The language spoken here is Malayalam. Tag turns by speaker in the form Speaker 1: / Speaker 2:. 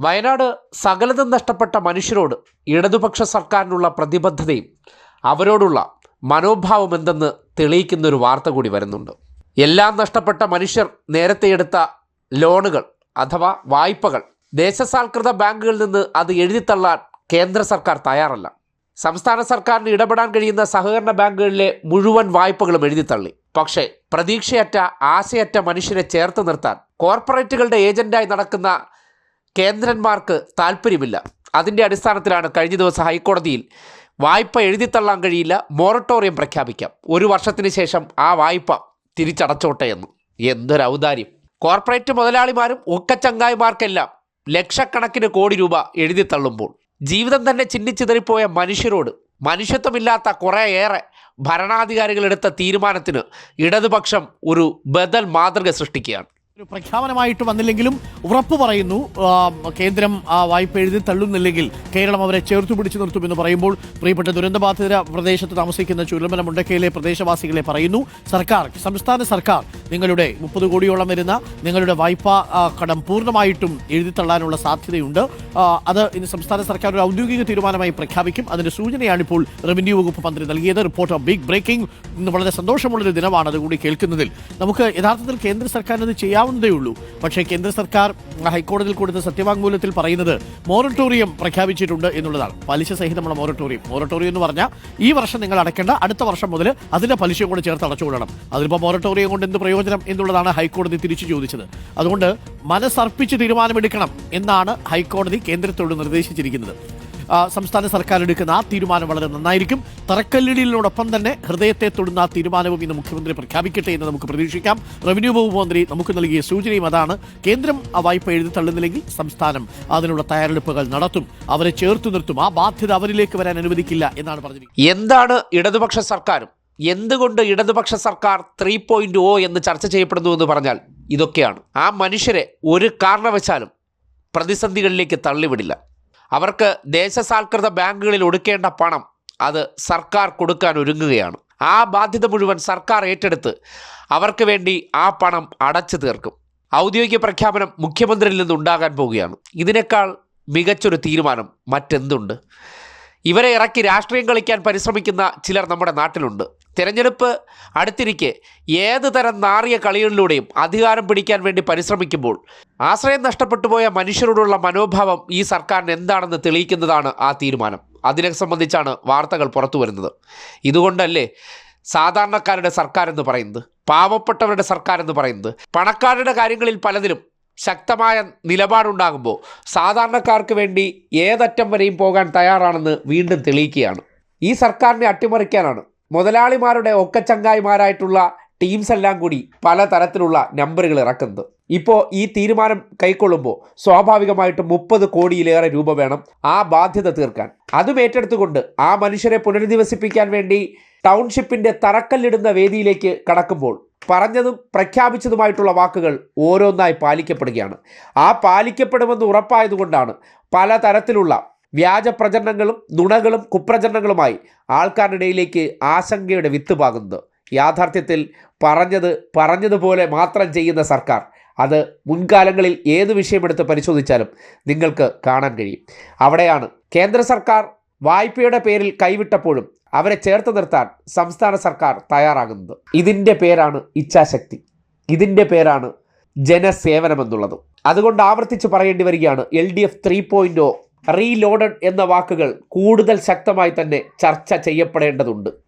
Speaker 1: വയനാട് സകലതും നഷ്ടപ്പെട്ട മനുഷ്യരോട് ഇടതുപക്ഷ സർക്കാരിനുള്ള പ്രതിബദ്ധതയും അവരോടുള്ള മനോഭാവം എന്തെന്ന് തെളിയിക്കുന്ന ഒരു വാർത്ത കൂടി വരുന്നുണ്ട്. എല്ലാം നഷ്ടപ്പെട്ട മനുഷ്യർ നേരത്തെ എടുത്ത ലോണുകൾ അഥവാ വായ്പകൾ ദേശസാൽകൃത ബാങ്കുകളിൽ നിന്ന് അത് എഴുതിത്തള്ളാൻ കേന്ദ്ര സർക്കാർ തയ്യാറല്ല. സംസ്ഥാന സർക്കാരിന് ഇടപെടാൻ കഴിയുന്ന സഹകരണ ബാങ്കുകളിലെ മുഴുവൻ വായ്പകളും എഴുതിത്തള്ളി പക്ഷേ പ്രതീക്ഷയറ്റ ആശയറ്റ മനുഷ്യരെ ചേർത്ത് നിർത്താൻ കോർപ്പറേറ്റുകളുടെ ഏജന്റായി നടക്കുന്ന കേന്ദ്രന്മാർക്ക് താല്പര്യമില്ല അതിന്റെ അടിസ്ഥാനത്തിലാണ് കഴിഞ്ഞ ദിവസം ഹൈക്കോടതിയിൽ വായ്പ എഴുതിത്തള്ളാൻ കഴിയില്ല മൊറട്ടോറിയം പ്രഖ്യാപിക്കാം. ഒരു വർഷത്തിന് ശേഷം ആ വായ്പ തിരിച്ചടച്ചോട്ടെ എന്ന്. എന്തൊരു ഔദാര്യം. കോർപ്പറേറ്റ് മുതലാളിമാരും ഒക്കച്ചങ്കായിമാർക്കെല്ലാം ലക്ഷക്കണക്കിന് കോടി രൂപ എഴുതിത്തള്ളുമ്പോൾ ജീവിതം തന്നെ ചിന്നിച്ചിതറിപ്പോയ മനുഷ്യരോട് മനുഷ്യത്വമില്ലാത്ത കുറേയേറെ ഭരണാധികാരികളെടുത്ത തീരുമാനത്തിന് ഇടതുപക്ഷം ഒരു ബദൽ മാതൃക സൃഷ്ടിക്കുകയാണ്.
Speaker 2: ഒരു പ്രഖ്യാപനമായിട്ട് വന്നില്ലെങ്കിലും ഉറപ്പ് പറയുന്നു. കേന്ദ്രം ആ വായ്പ എഴുതി തള്ളുന്നില്ലെങ്കിൽ കേരളം അവരെ ചേർത്തു പിടിച്ചു നിർത്തുമെന്ന് പറയുമ്പോൾ പ്രിയപ്പെട്ട ദുരന്തബാധിത പ്രദേശത്ത് താമസിക്കുന്ന ചുരമല മുണ്ടക്കയിലെ പ്രദേശവാസികളെ പറയുന്നു സർക്കാർ സംസ്ഥാന സർക്കാർ നിങ്ങളുടെ മുപ്പത് കോടിയോളം വരുന്ന നിങ്ങളുടെ വായ്പാ കടം പൂർണമായിട്ടും എഴുതി തള്ളാനുള്ള സാധ്യതയുണ്ട്. അത് ഇന്ന് സംസ്ഥാന സർക്കാർ ഒരു ഔദ്യോഗിക തീരുമാനമായി പ്രഖ്യാപിക്കും. അതിന്റെ സൂചനയാണ് ഇപ്പോൾ റവന്യൂ വകുപ്പ് മന്ത്രി നൽകിയത്. Report big breaking. വളരെ സന്തോഷമുള്ളൊരു ദിനമാണ് അതുകൂടി കേൾക്കുന്നതിൽ. നമുക്ക് യഥാർത്ഥത്തിൽ കേന്ദ്ര സർക്കാരിന് അത് ചെയ്യാവുന്നതേ ഉള്ളൂ പക്ഷേ കേന്ദ്ര സർക്കാർ ഹൈക്കോടതിയിൽ കൊടുത്ത സത്യവാങ്മൂലത്തിൽ പറയുന്നത് മോറട്ടോറിയം പ്രഖ്യാപിച്ചിട്ടുണ്ട് എന്നുള്ളതാണ്. പലിശ സഹിതമുള്ള മോറട്ടോറിയം മോറട്ടോറിയം എന്ന് പറഞ്ഞാൽ ഈ വർഷം നിങ്ങൾ അടയ്ക്കേണ്ട അടുത്ത വർഷം മുതൽ അതിന്റെ പലിശയും കൂടെ ചേർത്ത് അടച്ചുകൊള്ളണം അതിലിപ്പോൾ മോറട്ടോറിയം കൊണ്ട് എന്ത് പ്രയോജനം എന്നുള്ളതാണ് ഹൈക്കോടതി തിരിച്ചു ചോദിച്ചത്. അതുകൊണ്ട് മനസ്സർപ്പിച്ച് തീരുമാനമെടുക്കണം എന്നാണ് ഹൈക്കോടതി കേന്ദ്രത്തോട് നിർദ്ദേശിച്ചിരിക്കുന്നത്. സംസ്ഥാന സർക്കാർ എടുക്കുന്ന ആ തീരുമാനം വളരെ നന്നായിരിക്കും. തറക്കല്ലിടലിനോടൊപ്പം തന്നെ ഹൃദയത്തെ തൊടുന്ന ആ തീരുമാനവും ഇന്ന് മുഖ്യമന്ത്രി പ്രഖ്യാപിക്കട്ടെ എന്ന് നമുക്ക് പ്രതീക്ഷിക്കാം. റവന്യൂ വകുപ്പ് മന്ത്രി നമുക്ക് നൽകിയ സൂചനയും അതാണ്. കേന്ദ്രം ആ വായ്പ എഴുതി തള്ളുന്നില്ലെങ്കിൽ സംസ്ഥാനം അതിനുള്ള തയ്യാറെടുപ്പുകൾ നടത്തും. അവരെ ചേർത്ത് നിർത്തും. ആ ബാധ്യത അവരിലേക്ക് വരാൻ അനുവദിക്കില്ല എന്നാണ് പറഞ്ഞിരിക്കുന്നത്.
Speaker 1: എന്താണ് ഇടതുപക്ഷ സർക്കാരും? എന്തുകൊണ്ട് ഇടതുപക്ഷ സർക്കാർ ത്രീ പോയിന്റ് ഓ എന്ന് ചർച്ച ചെയ്യപ്പെടുന്നു എന്ന് പറഞ്ഞാൽ ഇതൊക്കെയാണ്. ആ മനുഷ്യരെ ഒരു കാരണവശാലും പ്രതിസന്ധികളിലേക്ക് തള്ളിവിടില്ല. അവർക്ക് ദേശസാൽകൃത ബാങ്കുകളിൽ ഒടുക്കേണ്ട പണം അത് സർക്കാർ കൊടുക്കാൻ ഒരുങ്ങുകയാണ്. ആ ബാധ്യത മുഴുവൻ സർക്കാർ ഏറ്റെടുത്ത് അവർക്ക് വേണ്ടി ആ പണം അടച്ചു തീർക്കും. ഔദ്യോഗിക പ്രഖ്യാപനം മുഖ്യമന്ത്രിയിൽ നിന്നുണ്ടാകാൻ പോവുകയാണ്. ഇതിനേക്കാൾ മികച്ചൊരു തീരുമാനം മറ്റെന്തുണ്ട്? ഇവരെ ഇറക്കി രാഷ്ട്രീയം കളിക്കാൻ പരിശ്രമിക്കുന്ന ചിലർ നമ്മുടെ നാട്ടിലുണ്ട്. തിരഞ്ഞെടുപ്പ് അടുത്തിരിക്കെ ഏത് തരം നാറിയ കളികളിലൂടെയും അധികാരം പിടിക്കാൻ വേണ്ടി പരിശ്രമിക്കുമ്പോൾ ആശ്രയം നഷ്ടപ്പെട്ടുപോയ മനുഷ്യരോടുള്ള മനോഭാവം ഈ സർക്കാരിന് എന്താണെന്ന് തെളിയിക്കുന്നതാണ് ആ തീരുമാനം. അതിനെ സംബന്ധിച്ചാണ് വാർത്തകൾ പുറത്തു വരുന്നത്. ഇതുകൊണ്ടല്ലേ സാധാരണക്കാരുടെ സർക്കാർ എന്ന് പറയുന്നത്? പാവപ്പെട്ടവരുടെ സർക്കാർ എന്ന് പറയുന്നത്? പണക്കാരുടെ കാര്യങ്ങളിൽ പലതിലും ശക്തമായ നിലപാടുണ്ടാകുമ്പോൾ സാധാരണക്കാർക്ക് വേണ്ടി ഏതറ്റം വരെയും പോകാൻ തയ്യാറാണെന്ന് വീണ്ടും തെളിയിക്കുകയാണ്. ഈ സർക്കാരിനെ അട്ടിമറിക്കാനാണ് മുതലാളിമാരുടെ ഒക്കച്ചങ്കായിമാരായിട്ടുള്ള ടീംസ് എല്ലാം കൂടി പല തരത്തിലുള്ള നമ്പറുകൾ ഇറക്കുന്നത്. ഇപ്പോൾ ഈ തീരുമാനം കൈക്കൊള്ളുമ്പോൾ സ്വാഭാവികമായിട്ടും മുപ്പത് കോടിയിലേറെ രൂപ വേണം ആ ബാധ്യത തീർക്കാൻ. അതും ഏറ്റെടുത്തുകൊണ്ട് ആ മനുഷ്യരെ പുനരധിവസിപ്പിക്കാൻ വേണ്ടി ടൗൺഷിപ്പിന്റെ തറക്കല്ലിടുന്ന വേദിയിലേക്ക് കടക്കുമ്പോൾ പറഞ്ഞതും പ്രഖ്യാപിച്ചതുമായിട്ടുള്ള വാക്കുകൾ ഓരോന്നായി പാലിക്കപ്പെടുകയാണ്. ആ പാലിക്കപ്പെടുമെന്ന് ഉറപ്പായതുകൊണ്ടാണ് പലതരത്തിലുള്ള വ്യാജ പ്രചരണങ്ങളും നുണകളും കുപ്രചരണങ്ങളുമായി ആൾക്കാരുടെ ഇടയിലേക്ക് ആശങ്കയുടെ വിത്ത് പാകുന്നത്. യാഥാർത്ഥ്യത്തിൽ പറഞ്ഞത് പറഞ്ഞതുപോലെ മാത്രം ചെയ്യുന്ന സർക്കാർ. അത് മുൻകാലങ്ങളിൽ ഏത് വിഷയമെടുത്ത് പരിശോധിച്ചാലും നിങ്ങൾക്ക് കാണാൻ കഴിയും. അവിടെയാണ് കേന്ദ്ര സർക്കാർ വായ്പയുടെ പേരിൽ കൈവിട്ടപ്പോഴും അവരെ ചേർത്ത് നിർത്താൻ സംസ്ഥാന സർക്കാർ തയ്യാറാകുന്നത്. ഇതിന്റെ പേരാണ് ഇച്ഛാശക്തി. ഇതിന്റെ പേരാണ് ജനസേവനം എന്നുള്ളതും അതുകൊണ്ട് ആവർത്തിച്ച് പറയേണ്ടി വരികയാണ് L D F three point reloaded എന്ന വാക്കുകൾ കൂടുതൽ ശക്തമായി തന്നെ ചർച്ച ചെയ്യപ്പെടേണ്ടതുണ്ട്.